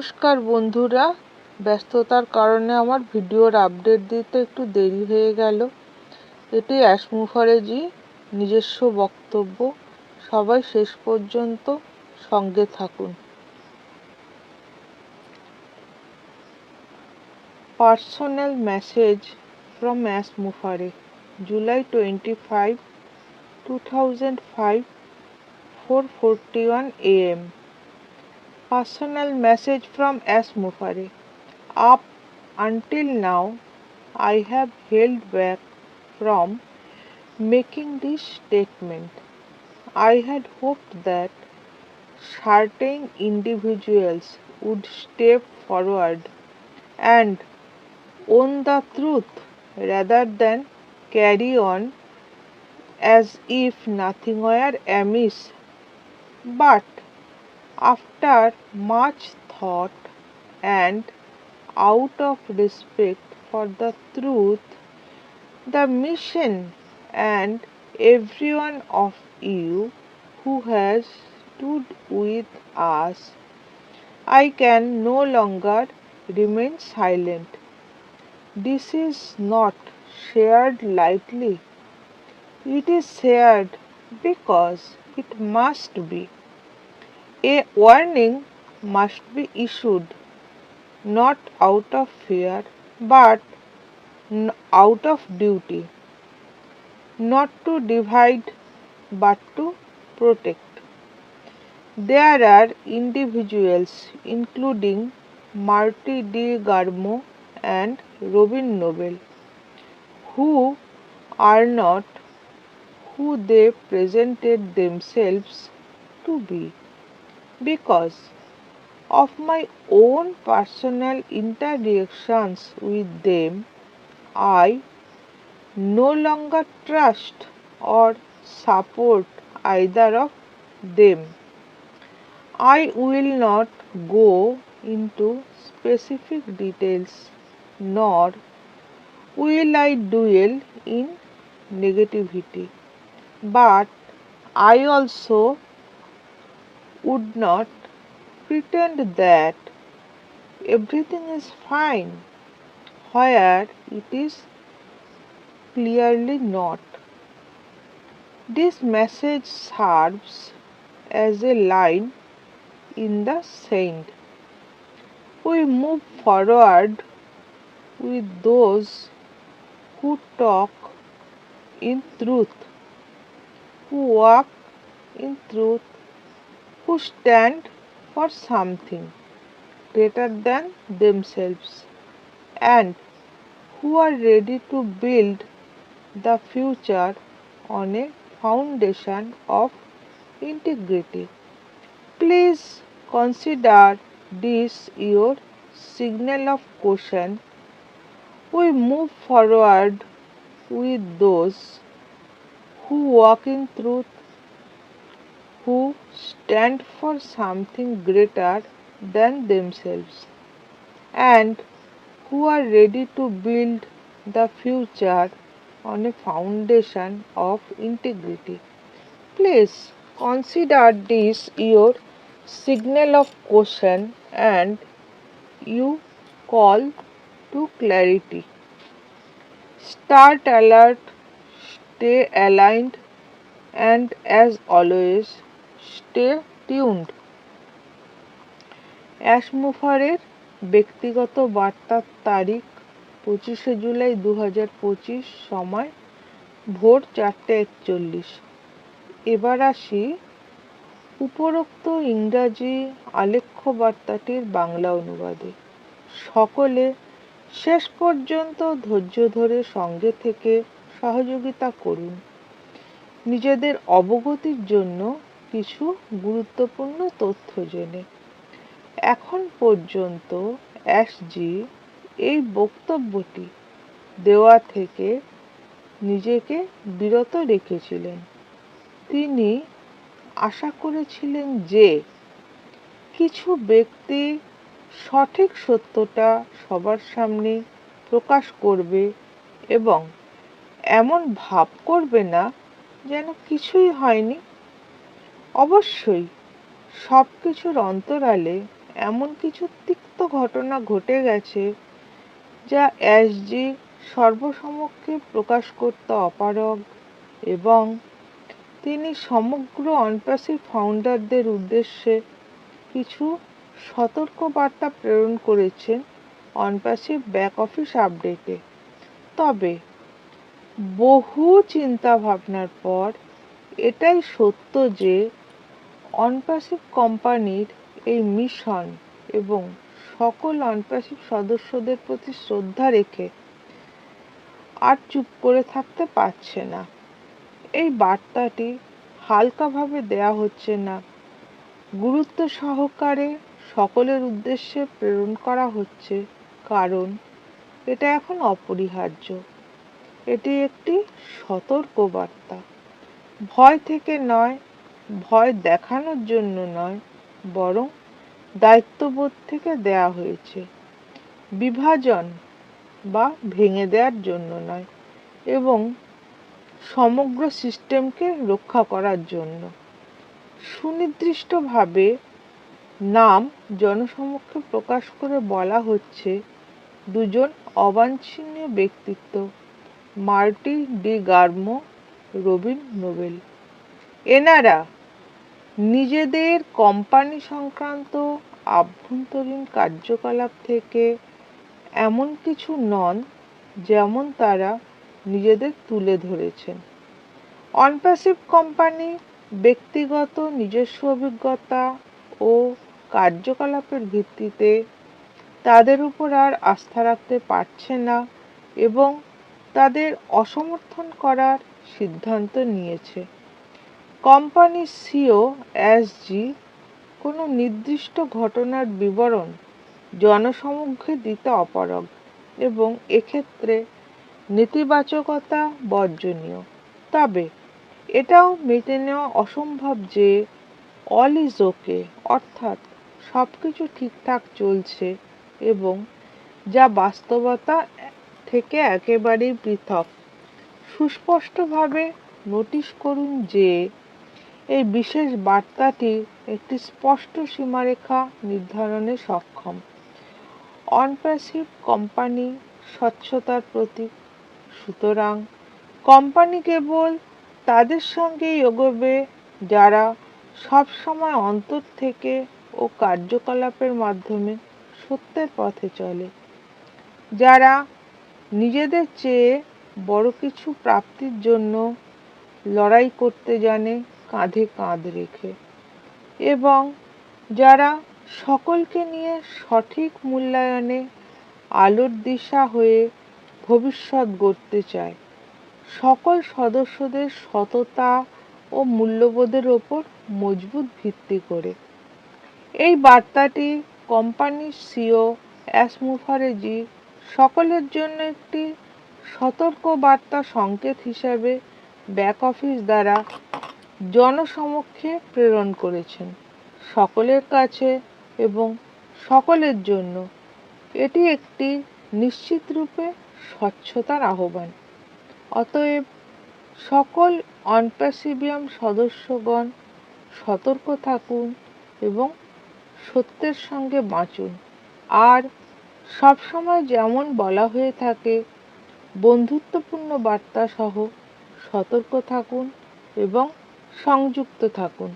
নমস্কার বন্ধুরা। ব্যস্ততার কারণে আমার ভিডিওর আপডেট দিতে একটু দেরি হয়ে গেল। এটি অ্যাসমুফারেজি নিজস্ব বক্তব্য। সবাই শেষ পর্যন্ত সঙ্গে থাকুন। Personal message from Ash Mufareh July twenty five two thousand five four forty one AM Personal message from S. Mufari. Up until now, I have held back from making this statement. I had hoped that certain individuals would step forward and own the truth rather than carry on as if nothing were amiss. But after much thought and out of respect for the truth, the mission, and every one of you who has stood with us, I can no longer remain silent. This is not shared lightly. It is shared because it must be. A warning must be issued not out of fear but out of duty, not to divide but to protect. There are individuals, including Marty D. Garmo and Robin Noble, who are not who they presented themselves to be because of my own personal interactions with them, I no longer trust or support either of them. I will not go into specific details nor will I dwell in negativity. But I also would not pretend that everything is fine where it is clearly not. This message serves as a line in the sand. We move forward with those who talk in truth, who walk in truth, who stand for something greater than themselves and who are ready to build the future on a foundation of integrity. Please consider this your signal of caution. We move forward with those who walk in truth who stand for something greater than themselves and who are ready to build the future on a foundation of integrity. Please consider this your signal of caution and you call to clarity. Start alert, stay aligned, and as always, stay tuned. অ্যাশমুফারের ব্যক্তিগত বার্তার তারিখ পঁচিশে জুলাই দু হাজার পঁচিশ সময় ভোর চারটে একচল্লিশ। এবার আসি উপরোক্ত ইংরাজি আলেখ্য বার্তাটির বাংলা অনুবাদে। সকলে শেষ পর্যন্ত ধৈর্য ধরে সঙ্গে থেকে সহযোগিতা করুন। নিজেদের অবগতির জন্য কিছু গুরুত্বপূর্ণ তথ্য জেনে। এখন পর্যন্ত অ্যাশজি এই বক্তব্যটি দেওয়া থেকে নিজেকে বিরত রেখেছিলেন। তিনি আশা করেছিলেন যে কিছু ব্যক্তি সঠিক সত্যটা সবার সামনে প্রকাশ করবে এবং এমন ভাব করবে না যেন কিছুই হয়নি। অবশ্যই সব কিছুর অন্তরালে এমন কিছু তিক্ত ঘটনা ঘটে গেছে যা এসজি সর্বসমক্ষে প্রকাশ করতে অপারগ এবং তিনি সমগ্র অনপ্যাসিভ ফাউন্ডারদের উদ্দেশ্যে কিছু সতর্ক বার্তা প্রেরণ করেছেন অনপ্যাসিভ ব্যাক অফিস আপডেটে তবে, বহু চিন্তা ভাবনার পর এটাই সত্য যে অনপ্যাসিভ কোম্পানির এই মিশন এবং সকল অনপ্যাসিভ সদস্যদের প্রতি শ্রদ্ধা রেখে আর চুপ করে থাকতে পারছে না। এই বার্তাটি হালকাভাবে দেয়া হচ্ছে না। গুরুত্ব সহকারে সকলের উদ্দেশ্যে প্রেরণ করা হচ্ছে, কারণ এটা এখন অপরিহার্য। এটি একটি সতর্ক বার্তা ভয় থেকে নয় ভয় দেখানোর জন্য নয়, বরং দায়িত্ববোধ থেকে দেয়া হয়েছে। বিভাজন বা ভেঙে দেওয়ার জন্য নয়, এবং সমগ্র সিস্টেমকে রক্ষা করার জন্য। সুনির্দিষ্টভাবে নাম জনসমক্ষে প্রকাশ করে বলা হচ্ছে, দুজন অবাঞ্ছনীয় ব্যক্তিত্ব, Marty de Garmo, Robin Noble. এনারা নিজেদের কোম্পানি সংক্রান্ত আভ্যন্তরীণ কার্যকলাপ থেকে এমন কিছু নন যেমন তারা নিজেদের তুলে ধরেছেন। অনপ্যাসিভ কোম্পানি ব্যক্তিগত নিজস্ব অভিজ্ঞতা ও কার্যকলাপের ভিত্তিতে তাদের উপর আর আস্থা রাখতে পারছে না এবং তাদের অসমর্থন করার সিদ্ধান্ত নিয়েছে। কোম্পানির সিও এসজি কোনো নির্দিষ্ট ঘটনার বিবরণ জনসমক্ষে দিতে অপারগ এবং এক্ষেত্রে নেতিবাচকতা বর্জনীয়। তবে এটাও মেনে নেওয়া অসম্ভব যে অল ইজ ওকে অর্থাৎ সব কিছু ঠিকঠাক চলছে এবং যা বাস্তবতা থেকে একেবারেই পৃথক। সুস্পষ্টভাবে নোটিশ করুন যে এই বিশেষ বার্তাটি একটি স্পষ্ট সীমারেখা নির্ধারণে সক্ষম। অনপ্যাসিভ কোম্পানি স্বচ্ছতার প্রতীক। সুতরাং কোম্পানি কেবল তাদের সঙ্গেই এগোবে যারা সবসময় অন্তর থেকে ও কার্যকলাপের মাধ্যমে সত্যের পথে চলে। যারা নিজেদের চেয়ে বড় কিছু প্রাপ্তির জন্য লড়াই করতে জানে কাঁধে কাঁধ রেখে। এবং যারা সকলকে নিয়ে সঠিক মূল্যায়নে আলোর দিশা হয়ে ভবিষ্যৎ গড়তে চায়, সকল সদস্যদের সততা ও মূল্যবোধের ওপর মজবুত ভিত্তি করে। এই বার্তাটি কোম্পানির সিও অ্যাস মুখার্জি সকলের জন্য একটি সতর্ক বার্তা সংকেত হিসাবে ব্যাক অফিস দ্বারা জনসমক্ষে প্রেরণ করেছেন সকলের কাছে এবং সকলের জন্য। এটি একটি নিশ্চিত রূপে স্বচ্ছতার আহ্বান। অতএব সকল অনপ্যাসিবিয়াম সদস্যগণ সতর্ক থাকুন এবং সত্যের সঙ্গে বাঁচুন। আর সবসময় যেমন বলা হয়ে থাকে, বন্ধুত্বপূর্ণ বার্তা সহ সতর্ক থাকুন এবং সংযুক্ত থাকুন।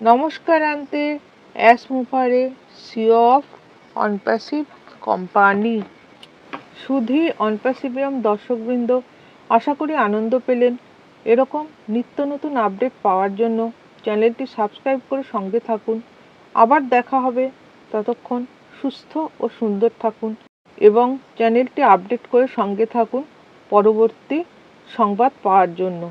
নমস্কার আনতে Ash Mufareh CEO of Onpassive company. সুধী অনপ্যাসিভিয়াম দর্শকবৃন্দ, আশা করি আনন্দ পেলেন। এরকম নিত্য নতুন আপডেট পাওয়ার জন্য চ্যানেলটি সাবস্ক্রাইব করে সঙ্গে থাকুন। আবার দেখা হবে। ততক্ষণ সুস্থ ও সুন্দর থাকুন এবং চ্যানেলটি আপডেট করে সঙ্গে থাকুন। পরবর্তী সংবাদ পাওয়ার জন্য।